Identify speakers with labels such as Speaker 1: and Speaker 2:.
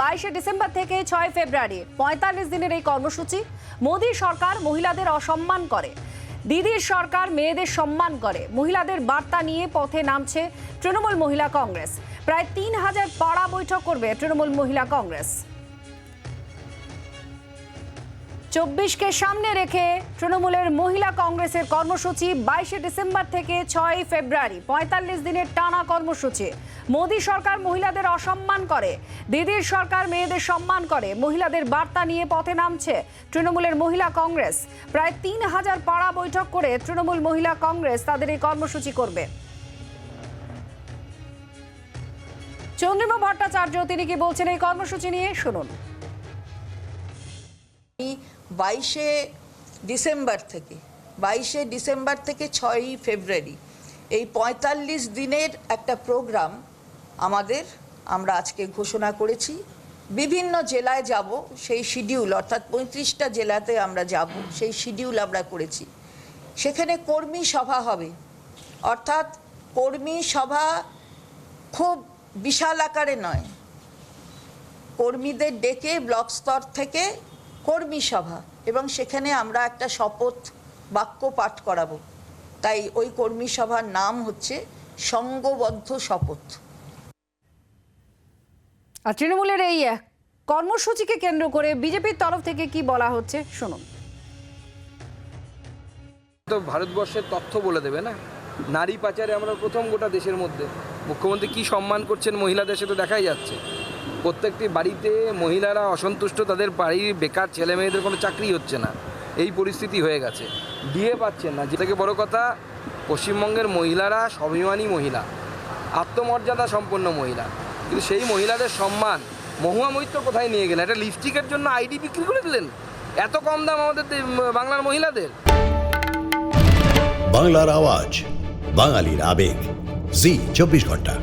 Speaker 1: বাইশে ডিসেম্বর থেকে ছয় ফেব্রুয়ারি, পঁয়তাল্লিশ দিনের এই কর্মসূচি। মোদী সরকার মহিলাদের অসম্মান করে। দিদির সরকার মেয়েদের সম্মান করে। মহিলাদের বার্তা নিয়ে পথে নামছে তৃণমূল মহিলা কংগ্রেস। প্রায় তিন হাজার পাড়া বৈঠক করবে তৃণমূল মহিলা কংগ্রেস। চব্বিশকে সামনে রেখে তৃণমূলের মহিলা কংগ্রেসের কর্মসূচি বাইশে ডিসেম্বর থেকে ছয় ফেব্রুয়ারি, পঁয়তাল্লিশ দিনের টানা কর্মসূচি। মোদী সরকার মহিলাদের অসম্মান করে, দিদির সরকার মেয়েদের সম্মান করে, মহিলাদের বার্তা নিয়ে পথে নামছে তৃণমূলের মহিলা কংগ্রেস। প্রায় তিন হাজার পাড়া বৈঠক করে তৃণমূল মহিলা কংগ্রেস তাদের এই কর্মসূচি করবে। চন্দ্রিমা ভট্টাচার্য, তিনি কি বলছেন এই কর্মসূচি নিয়ে? শুনুন।
Speaker 2: বাইশে ডিসেম্বর থেকে, বাইশে ডিসেম্বর থেকে ছয়ই ফেব্রুয়ারি, এই পঁয়তাল্লিশ দিনের একটা প্রোগ্রাম আমাদের, আমরা আজকে ঘোষণা করেছি। বিভিন্ন জেলায় যাব, সেই শিডিউল, অর্থাৎ পঁয়ত্রিশটা জেলাতে আমরা যাব, সেই শিডিউল আমরা করেছি। সেখানে কর্মী সভা হবে। অর্থাৎ কর্মী সভা খুব বিশাল আকারে নয়। কর্মীদের ডেকে ব্লক স্তর থেকে কর্মী সভা এবং সেখানে আমরা একটা শপথ বাক্য পাঠ করাবো। তাই ওই কর্মী সভার নাম হচ্ছে সঙ্গবদ্ধ শপথ।
Speaker 1: আর তৃণমূলের এই কর্মসূচিকে কেন্দ্র করে বিজেপির তরফ থেকে কি বলা হচ্ছে শুনুন।
Speaker 3: তো ভারতবর্ষের তথ্য বলে দেবে না? নারী পাচারে আমরা প্রথম গোটা দেশের মধ্যে। মুখ্যমন্ত্রী কি সম্মান করছেন মহিলাদের সে তো দেখাই যাচ্ছে। প্রত্যেকটি বাড়িতে মহিলারা অসন্তুষ্ট, তাদের বাড়ির বেকার ছেলে মেয়েদের কোনো চাকরি হচ্ছে না। এই পরিস্থিতি হয়ে গেছে। বিয়ে পাচ্ছেন না। যেটাকে বড় কথা, পশ্চিমবঙ্গের মহিলারা স্বাভিমানী মহিলা, আত্মমর্যাদা সম্পন্ন মহিলা। কিন্তু সেই মহিলাদের সম্মান মহুয়া মৈত্র কোথায় নিয়ে গেলেন? একটা লিপস্টিকের জন্য আইডি বিক্রি করে দিলেন? এত কম দাম আমাদের বাংলার মহিলাদের?
Speaker 4: বাংলার আওয়াজ, বাঙালির আবেগ। জি, চব্বিশ ঘণ্টা।